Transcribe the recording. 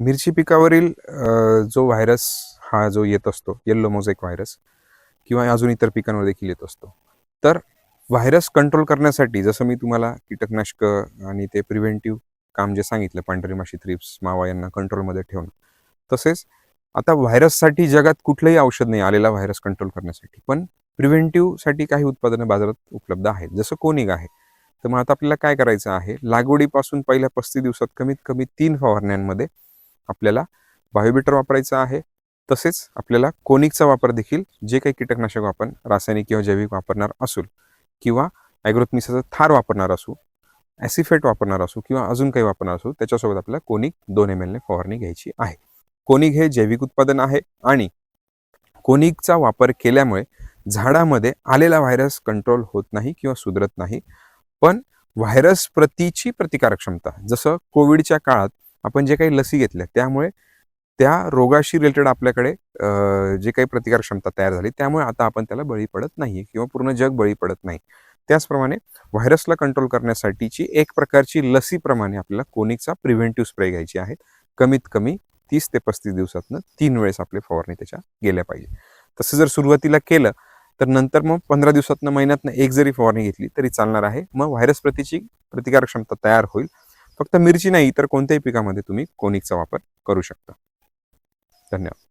मिरची पिकावरील जो व्हायरस हा जो येत असतो येल्लो मोझेक व्हायरस किंवा अजून इतर पिकांवर देखील येत असतो. तर व्हायरस कंट्रोल करण्यासाठी जसं मी तुम्हाला कीटकनाशक आणि ते प्रिव्हेंटिव्ह काम जे सांगितलं पांढरी माशी थ्रिप्स मावा यांना कंट्रोलमध्ये ठेवणं तसेच आता व्हायरससाठी जगात कुठलंही औषध नाही आलेला व्हायरस कंट्रोल करण्यासाठी. पण प्रिव्हेंटिव्हसाठी काही उत्पादनं बाजारात उपलब्ध आहेत. जसं कोनिग आहे. तर मग आता आपल्याला काय करायचं आहे? लागवडीपासून पहिल्या पस्तीस दिवसात कमीत कमी तीन फवारण्यांमध्ये आपल्याला बायोबिटर वापरायचं आहे. तसेच आपल्याला कोनिकचा वापर देखील जे काही कीटकनाशक आपण रासायनिक किंवा जैविक वापरणार असू किंवा ॲग्रोथमिसाचा थार वापरणार असू ॲसिफेट वापरणार असू किंवा अजून काही वापरणार असू त्याच्यासोबत आपल्याला कोनिक दोन एम एलने फवारणी घ्यायची आहे. कोनिक हे जैविक उत्पादन आहे आणि कोनिकचा वापर केल्यामुळे झाडामध्ये आलेला व्हायरस कंट्रोल होत नाही किंवा सुधरत नाही. पण व्हायरस प्रतीची प्रतिकारक क्षमता जसं कोविडच्या काळात आपण जे काही लसी घेतल्या त्यामुळे त्या रोगाशी रिलेटेड आपल्याकडे जे काही प्रतिकार क्षमता तयार झाली त्यामुळे आता आपण त्याला बळी पडत नाही किंवा पूर्ण जग बळी पडत नाही. त्याचप्रमाणे व्हायरसला कंट्रोल करण्यासाठीची एक प्रकारची लसीप्रमाणे आपल्याला कोनिकचा प्रिव्हेंटिव्ह स्प्रे घ्यायची आहे. कमीत कमी तीस ते पस्तीस दिवसातनं तीन वेळेस आपली फवारणी त्याच्या गेल्या पाहिजे. तसं जर सुरुवातीला केलं तर नंतर मग पंधरा दिवसातनं महिन्यातनं एक जरी फवारणी घेतली तरी चालणार आहे. मग व्हायरस प्रतीची प्रतिकारक्षमता तयार होईल. फक्त मिरची नाही तर कोणत्याही पिकामध्ये तुम्ही कोनिकचा वापर करू शकता. धन्यवाद.